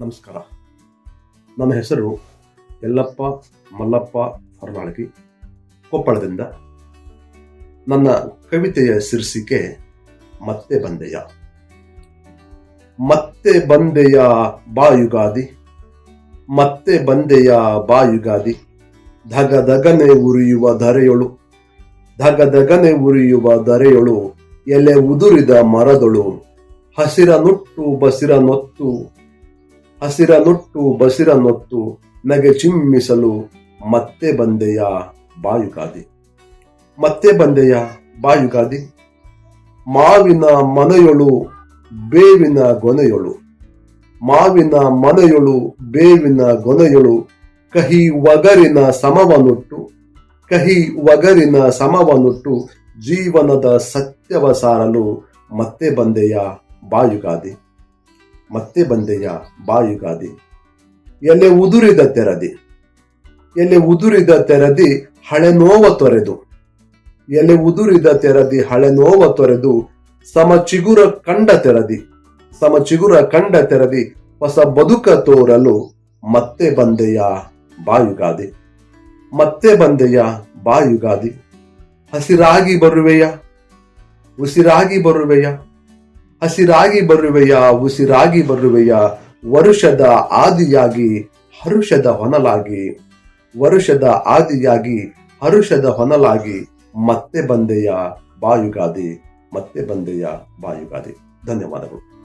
ನಮಸ್ಕಾರ. ನನ್ನ ಹೆಸರು ಯಲ್ಲಪ್ಪ ಮಲ್ಲಪ್ಪ ಹೊರನಾಳಗಿ, ಕೊಪ್ಪಳದಿಂದ. ನನ್ನ ಕವಿತೆಯ ಶೀರ್ಷಿಕೆ, ಮತ್ತೆ ಬಂದೆಯ. ಮತ್ತೆ ಬಂದೆಯ ಬಾಯುಗಾದಿ, ಮತ್ತೆ ಬಂದೆಯ ಬಾಯುಗಾದಿ. ಧಗ ಧಗನೆ ಉರಿಯುವ ಧರೆಯೊಳು, ಧಗ ಧಗನೆ ಉರಿಯುವ ಧರೆಯೊಳು, ಎಲೆ ಉದುರಿದ ಮರದೊಳು, ಹಸಿರ ನುಟ್ಟು ಬಸಿರ ನೊತ್ತು ಹಸಿರ ನೊಟ್ಟು ಬಸಿರ ನೊತ್ತು ನಗೆ ಚಿಮ್ಮಿಸಲು ಮತ್ತೆ ಬಂದೆಯ ಬಾಯುಗಾದಿ? ಮತ್ತೆ ಬಂದೆಯ ಬಾಯುಗಾದಿ? ಮಾವಿನ ಮನೆಯೊಳು ಬೇವಿನ ಗೊನೆಯೊಳು. ಮಾವಿನ ಮನೆಯೊಳು ಬೇವಿನ ಗೊನೆಯೊಳು. ಕಹಿ ಒಗರಿನ ಸಮವನುಟ್ಟು ಕಹಿ ಒಗರಿನ ಸಮವನುಟ್ಟು ಜೀವನದ ಸತ್ಯವ ಸಾರಲು ಮತ್ತೆ ಬಂದೆಯ ಬಾಯುಗಾದಿ? ಮತ್ತೆ ಬಂದೆಯ ಬಾಯುಗಾದಿ. ಎಲೆ ಉದುರಿದ ತೆರದಿ. ಎಲೆ ಉದುರಿದ ತೆರದಿ ಹಳೆ ನೋವ ತೊರೆದು. ಎಲೆ ಉದುರಿದ ತೆರದಿ ಹಳೆ ನೋವ ತೊರೆದು ಸಮ ಚಿಗುರ ಕಂಡ ತೆರದಿ. ಸಮ ಚಿಗುರ ಕಂಡ ತೆರದಿ ಹೊಸ ಬದುಕ ತೋರಲು ಮತ್ತೆ ಬಂದೆಯ ಬಾಯುಗಾದಿ. ಮತ್ತೆ ಬಂದೆಯ ಬಾಯುಗಾದಿ. ಹಸಿರಾಗಿ ಬರುವೆಯ. ಉಸಿರಾಗಿ ಬರುವೆಯ. ಹಸಿರಾಗಿ ಬರುವೆಯ, ಉಸಿರಾಗಿ ಬರುವೆಯ, ವರುಷದ ಆದಿಯಾಗಿ ಹರುಷದ ಹೊನಲಾಗಿ, ವರುಷದ ಆದಿಯಾಗಿ ಹರುಷದ ಹೊನಲಾಗಿ, ಮತ್ತೆ ಬಂದೆಯ ಬಾಯುಗಾದಿ, ಮತ್ತೆ ಬಂದೆಯ ಬಾಯುಗಾದಿ. ಧನ್ಯವಾದಗಳು.